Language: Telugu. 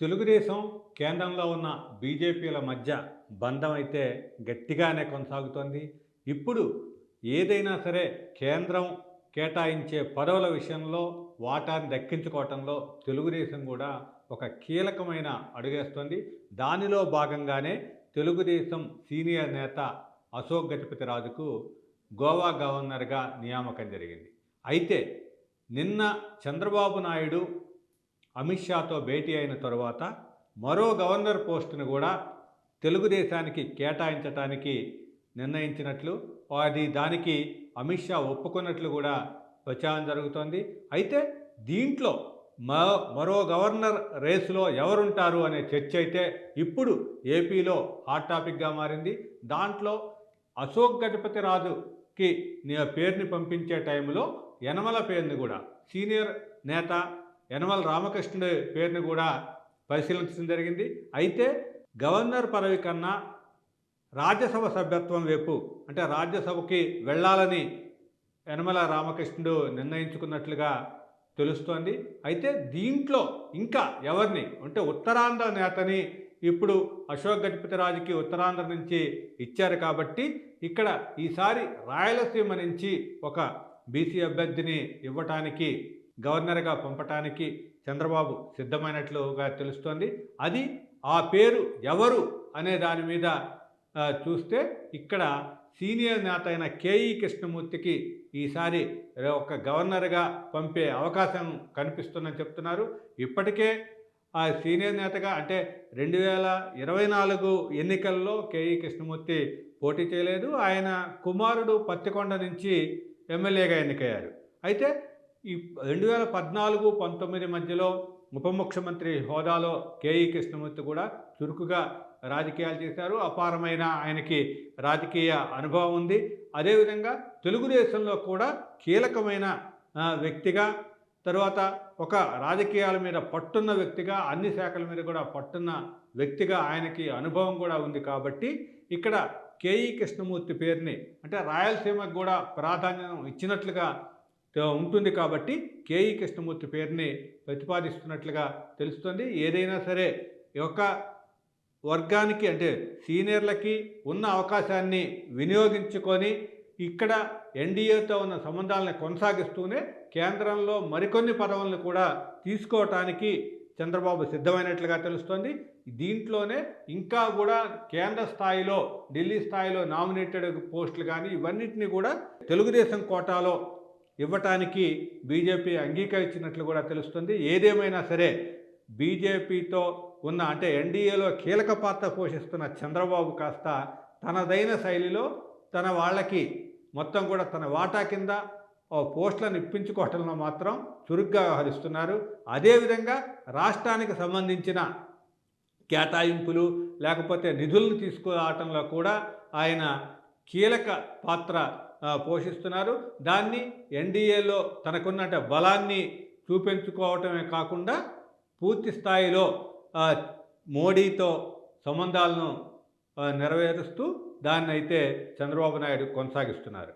తెలుగుదేశం కేంద్రంలో ఉన్న బీజేపీల మధ్య బంధం అయితే గట్టిగానే కొనసాగుతోంది. ఇప్పుడు ఏదైనా సరే కేంద్రం కేటాయించే పదవుల విషయంలో వాటాన్ని దక్కించుకోవటంలో తెలుగుదేశం కూడా ఒక కీలకమైన అడుగేస్తోంది. దానిలో భాగంగానే తెలుగుదేశం సీనియర్ నేత అశోక్ గజపతి రాజుకు గోవా గవర్నర్గా నియామకం జరిగింది. అయితే నిన్న చంద్రబాబు నాయుడు అమిత్ షాతో భేటీ అయిన తరువాత మరో గవర్నర్ పోస్టును కూడా తెలుగుదేశానికి కేటాయించటానికి నిర్ణయించినట్లు అది దానికి అమిత్ షా ఒప్పుకున్నట్లు కూడా ప్రచారం జరుగుతోంది. అయితే దీంట్లో మరో మరో గవర్నర్ రేసులో ఎవరుంటారు అనే చర్చ అయితే ఇప్పుడు ఏపీలో హాట్ టాపిక్గా మారింది. దాంట్లో అశోక్ గజపతి రాజుకి నీ పేరుని పంపించే టైంలో యనమల పేరుని కూడా సీనియర్ నేత యనమల రామకృష్ణుడి పేరుని కూడా పరిశీలించడం జరిగింది. అయితే గవర్నర్ పదవి కన్నా రాజ్యసభ సభ్యత్వం వైపు అంటే రాజ్యసభకి వెళ్ళాలని యనమల రామకృష్ణుడు నిర్ణయించుకున్నట్లుగా తెలుస్తోంది. అయితే దీంట్లో ఇంకా ఎవరిని అంటే ఉత్తరాంధ్ర నేతని ఇప్పుడు అశోక్ గజపతిరాజుకి ఉత్తరాంధ్ర నుంచి ఇచ్చారు కాబట్టి ఇక్కడ ఈసారి రాయలసీమ నుంచి ఒక బీసీ అభ్యర్థిని ఇవ్వటానికి గవర్నర్గా పంపటానికి చంద్రబాబు సిద్ధమైనట్లుగా తెలుస్తోంది. అది ఆ పేరు ఎవరు అనే దాని మీద చూస్తే ఇక్కడ సీనియర్ నేత అయిన కేఈ కృష్ణమూర్తికి ఈసారి ఒక గవర్నర్గా పంపే అవకాశం కనిపిస్తుందని చెప్తున్నారు. ఇప్పటికే ఆ సీనియర్ నేతగా అంటే రెండు వేల ఇరవై నాలుగు ఎన్నికల్లో కేఈ కృష్ణమూర్తి పోటీ చేయలేదు. ఆయన కుమారుడు పత్తికొండ నుంచి ఎమ్మెల్యేగా ఎన్నికయ్యారు. అయితే ఈ రెండు వేల పద్నాలుగు పంతొమ్మిది మధ్యలో ఉప ముఖ్యమంత్రి హోదాలో కేఈ కృష్ణమూర్తి కూడా చురుకుగా రాజకీయాలు చేశారు. అపారమైన ఆయనకి రాజకీయ అనుభవం ఉంది. అదేవిధంగా తెలుగుదేశంలో కూడా కీలకమైన వ్యక్తిగా తర్వాత ఒక రాజకీయాల మీద పట్టున్న వ్యక్తిగా అన్ని శాఖల మీద కూడా పట్టున్న వ్యక్తిగా ఆయనకి అనుభవం కూడా ఉంది కాబట్టి ఇక్కడ కేఈ కృష్ణమూర్తి పేరుని అంటే రాయలసీమకు కూడా ప్రాధాన్యం ఇచ్చినట్లుగా ఉంటుంది కాబట్టి కేఈ కృష్ణమూర్తి పేరుని ప్రతిపాదిస్తున్నట్లుగా తెలుస్తుంది. ఏదైనా సరే యొక్క వర్గానికి అంటే సీనియర్లకి ఉన్న అవకాశాన్ని వినియోగించుకొని ఇక్కడ ఎన్డీఏతో ఉన్న సంబంధాలను కొనసాగిస్తూనే కేంద్రంలో మరికొన్ని పదవులను కూడా తీసుకోవటానికి చంద్రబాబు సిద్ధమైనట్లుగా తెలుస్తోంది. దీంట్లోనే ఇంకా కూడా కేంద్ర స్థాయిలో ఢిల్లీ స్థాయిలో నామినేటెడ్ పోస్టులు కానీ ఇవన్నిటిని కూడా తెలుగుదేశం కోటాలో ఇవ్వటానికి బీజేపీ అంగీకరించినట్లు కూడా తెలుస్తుంది. ఏదేమైనా సరే బీజేపీతో ఉన్న అంటే ఎన్డీఏలో కీలక పాత్ర పోషిస్తున్న చంద్రబాబు కాస్త తనదైన శైలిలో తన వాళ్ళకి మొత్తం కూడా తన వాటా కింద ఓ పోస్టులను ఇప్పించుకోవటంలో మాత్రం చురుగ్గా వ్యవహరిస్తున్నారు. అదేవిధంగా రాష్ట్రానికి సంబంధించిన కేటాయింపులు లేకపోతే నిధులను తీసుకురావటంలో కూడా ఆయన కీలక పాత్ర పోషిస్తున్నారు. దాన్ని ఎన్డీఏలో తనకున్నట బలాన్ని చూపించుకోవటమే కాకుండా పూర్తి స్థాయిలో మోడీతో సంబంధాలను నెరవేరుస్తూ దాన్ని అయితే చంద్రబాబు నాయుడు కొనసాగిస్తున్నారు.